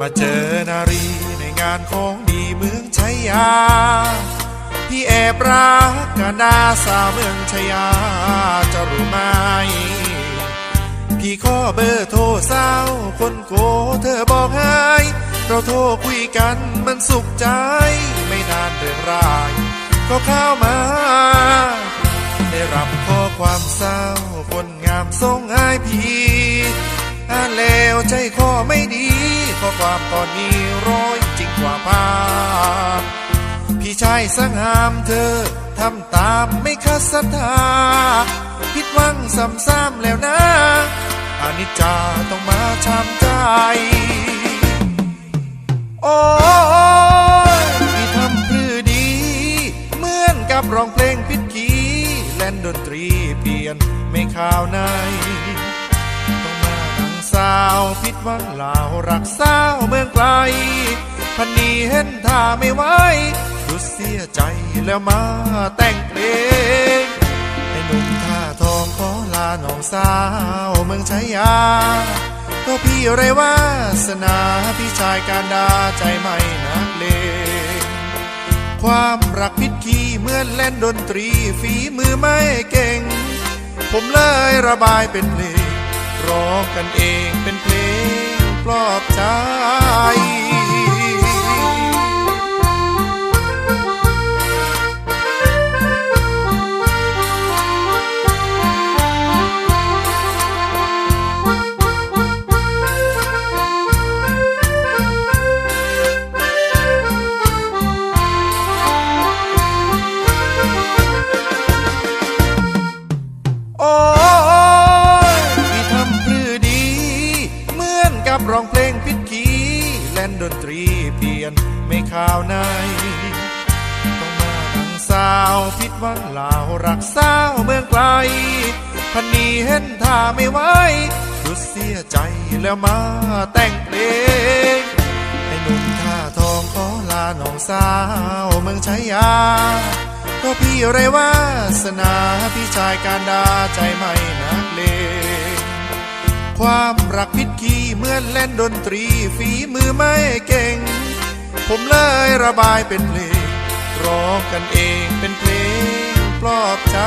มาเจอนารีในงานของดีเมืองชัยยา พี่แอบรักกันดาสาวเมืองชัยยาจะรู้ไหม พี่ขอเบอร์โทรเศร้าคนโกเธอบอกให้เราโทรคุยกันมันสุขใจ ไม่นานเรื่รายก็เข้ามา ได้รับข้อความเศร้าคนงามทรงใายพี่อ่านแล้วใจคอไม่ดี ข้อความตอนนี้ร้อยจริงกว่าภาพ พี่ชายสังหามเธอทำตามไม่คัดศรัทธาผิดหวังซ้ำๆแล้วนะอานิจจาต้องมาช้ำใจ โอ้ยพี่ทำพรือดี เหมือนกับร้องเพลงผิดคีย์เล่นดนตรีเปลี่ยนไม่ข่าวใน ผิดหวังลาวรักสาวเมืองไกลพันนี้เห็นท่าไม่ไหวดูเสียใจแล้วมาแต่งเพลงให้หนุ่มท่าทองขอลาน้องสาวเมืองชัยยาก็พี่ไรวาสนาพี่ชายการดาใจไม่นักเลงความรักพิษขี้เหมือนเล่นดนตรีฝีมือไม่เก่ง ผมเลยระบายเป็นเพลงร้องกันเองเป็นเพลง ปลอบใจ อนกับร้องเพลงผิดคีเล่นดนตรีเปลี่ยนไม่ข่าวในต้องมาดังสาวผิดวังลาวรักสาวเมืองไกลพันนี้เห็นท่าไม่ไหวดูเสียใจแล้วมาแต่งเพลงให้หนุ่มท่าทองขอลาน้องสาวเมืองชัยยาก็พี่ไรวาสนาพี่ชายการดาใจไม่นักเลง ความรักพิษขี้เหมือนเล่นดนตรีฝีมือไม่เก่ง ผมเลยระบายเป็นเพลงร้องกันเองเป็นเพลงปลอบใจ